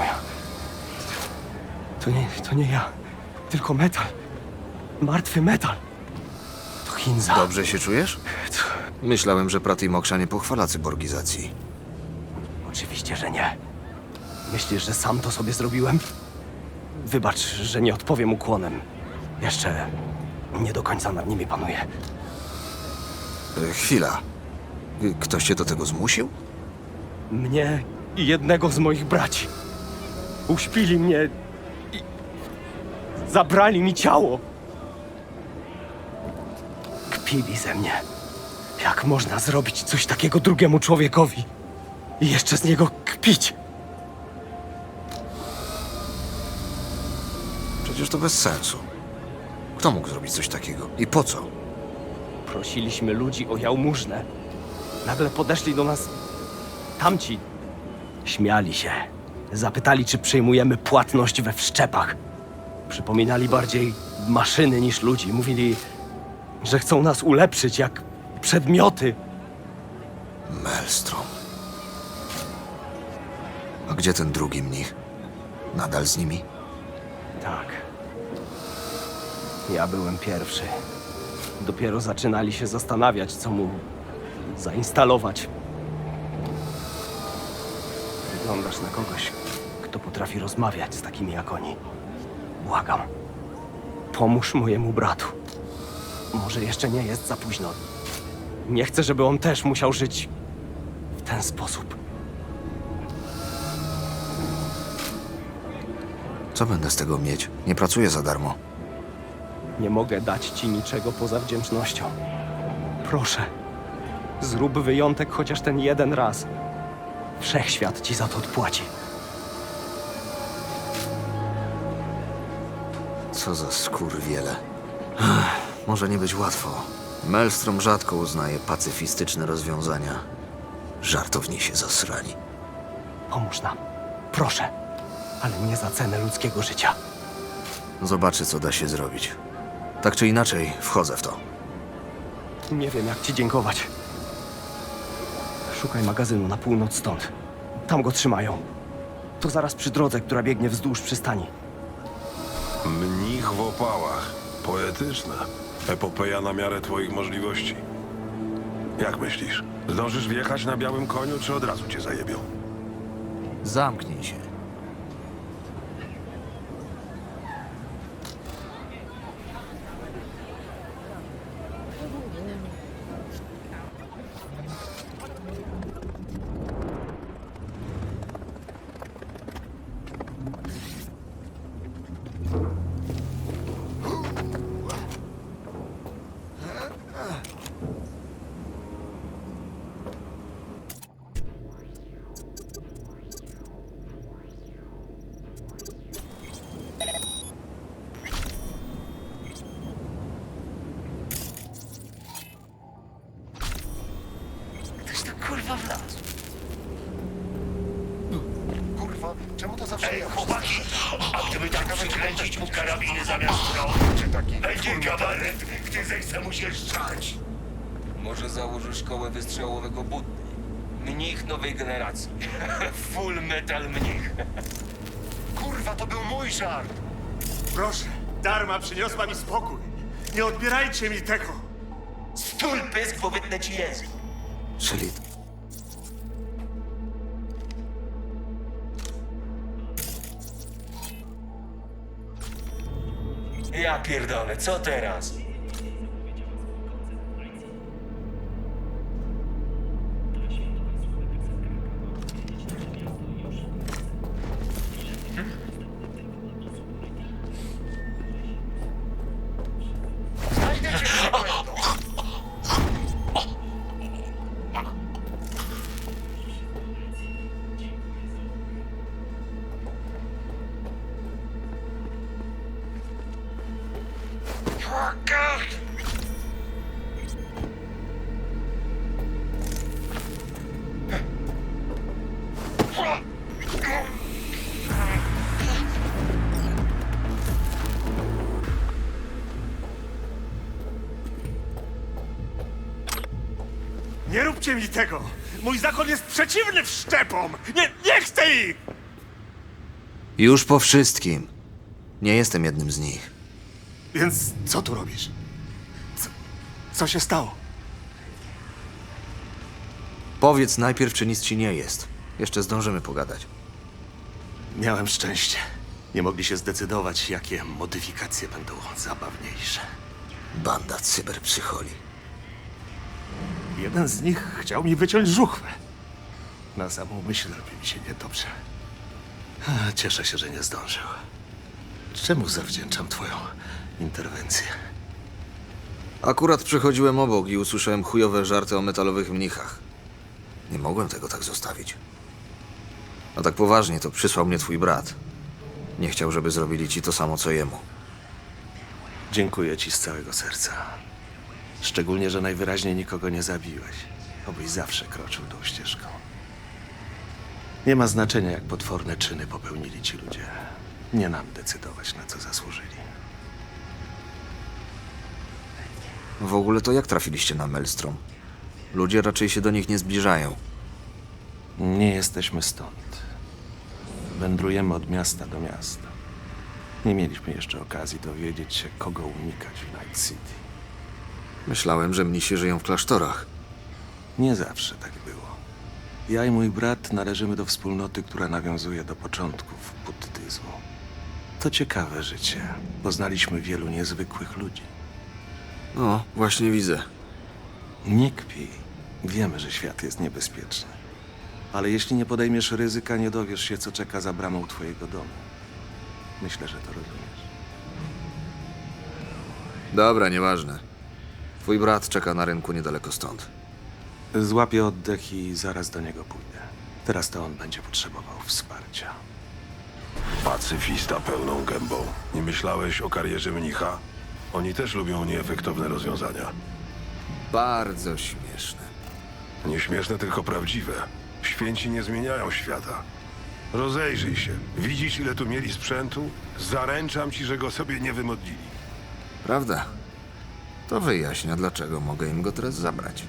moja. To nie, to nie ja. Tylko metal. Martwy metal. To Hinza. Dobrze się czujesz? Myślałem, że Prat i Moksza nie pochwala cyborgizacji. oczywiście, że nie. Myślisz, że sam to sobie zrobiłem? Wybacz, że nie odpowiem ukłonem. Jeszcze nie do końca nad nimi panuję. E, chwila. Ktoś cię do tego zmusił? Mnie i jednego z moich braci. Uśpili mnie i zabrali mi ciało. Kpili ze mnie. Jak można zrobić coś takiego drugiemu człowiekowi i jeszcze z niego kpić? Przecież to bez sensu. Kto mógł zrobić coś takiego? I po co? Prosiliśmy ludzi o jałmużnę. Nagle podeszli do nas tamci. Śmiali się. Zapytali, czy przyjmujemy płatność we wszczepach. Przypominali bardziej maszyny niż ludzi. Mówili, że chcą nas ulepszyć jak przedmioty. Maelstrom. A gdzie ten drugi mnich? Nadal z nimi? Tak. Ja byłem pierwszy. Dopiero zaczynali się zastanawiać, co mu zainstalować. Wyglądasz na kogoś, potrafi rozmawiać z takimi jak oni. Błagam. Pomóż mojemu bratu. Może jeszcze nie jest za późno. Nie chcę, żeby on też musiał żyć w ten sposób. Co będę z tego mieć? Nie pracuję za darmo. Nie mogę dać ci niczego poza wdzięcznością. Proszę, zrób wyjątek chociaż ten jeden raz. Wszechświat ci za to odpłaci. Co za skurwiele. Ech, Może nie być łatwo. Maelstrom rzadko uznaje pacyfistyczne rozwiązania. Żartowni się zasrali. Pomóż nam. Proszę, ale nie za cenę ludzkiego życia. Zobaczy, co da się zrobić. Tak czy inaczej, wchodzę w to. Nie wiem, jak ci dziękować. Szukaj magazynu na północ stąd. Tam go trzymają. To zaraz przy drodze, która biegnie wzdłuż przystani. Mnich w opałach. Poetyczne. Epopeja na miarę twoich możliwości. Jak myślisz? Zdążysz wjechać na białym koniu, czy od razu cię zajebią? Zamknij się. Czemu to zawsze Ej, chłopaki, a gdyby tak przykręcić mu karabiny zamiast rąk, Czy taki będzie kabaret, gdy zechce mu się szczać. Może założy szkołę wystrzałowego Buddy. Mnich nowej generacji. Full metal mnich. Kurwa, to był mój żart! Proszę, darma przyniosła mi spokój. Nie odbierajcie mi tego. Stul pysk, bo wytnę ci język. Czyli Ja pierdolę, co teraz? Nie róbcie mi tego. Mój zakon jest przeciwny wszczepom. Nie, nie chcę ich. Już po wszystkim. Nie jestem jednym z nich. Więc co tu robisz? Co, co się stało? Powiedz najpierw, czy nic ci nie jest. Jeszcze zdążymy pogadać. Miałem szczęście. Nie mogli się zdecydować, jakie modyfikacje będą zabawniejsze. Banda cyberpsycholi. Jeden z nich chciał mi wyciąć żuchwę. Na samą myśl robi mi się niedobrze. A, Cieszę się, że nie zdążył. Czemu zawdzięczam twoją interwencję? Akurat przechodziłem obok i usłyszałem chujowe żarty o metalowych mnichach. Nie mogłem tego tak zostawić. A tak poważnie, to przysłał mnie twój brat. Nie chciał, żeby zrobili ci to samo, co jemu. Dziękuję ci z całego serca. Szczególnie, że najwyraźniej nikogo nie zabiłeś. Obyś zawsze kroczył tą ścieżką. Nie ma znaczenia, jak potworne czyny popełnili ci ludzie. Nie nam decydować, na co zasłużyli. W ogóle to jak trafiliście na Maelstrom? Ludzie raczej się do nich nie zbliżają. Nie jesteśmy stąd. Wędrujemy od miasta do miasta. Nie mieliśmy jeszcze okazji dowiedzieć się, kogo unikać w Night City. Myślałem, że mnisi żyją w klasztorach. Nie zawsze tak było. Ja i mój brat należymy do wspólnoty, która nawiązuje do początków buddyzmu. To ciekawe życie. Poznaliśmy wielu niezwykłych ludzi. No, właśnie widzę. Nie kpij. Wiemy, że świat jest niebezpieczny. Ale jeśli nie podejmiesz ryzyka, nie dowiesz się, co czeka za bramą twojego domu. Myślę, że to rozumiesz. Dobra, nieważne. Twój brat czeka na rynku niedaleko stąd. Złapię oddech i zaraz do niego pójdę. Teraz to on będzie potrzebował wsparcia. Pacyfista pełną gębą. Nie myślałeś o karierze mnicha? Oni też lubią nieefektowne rozwiązania. Bardzo śmieszne. Nieśmieszne, tylko prawdziwe. Święci nie zmieniają świata. Rozejrzyj się. Widzisz, ile tu mieli sprzętu? Zaręczam ci, że go sobie nie wymodlili. Prawda? To wyjaśnia, dlaczego mogę im go teraz zabrać.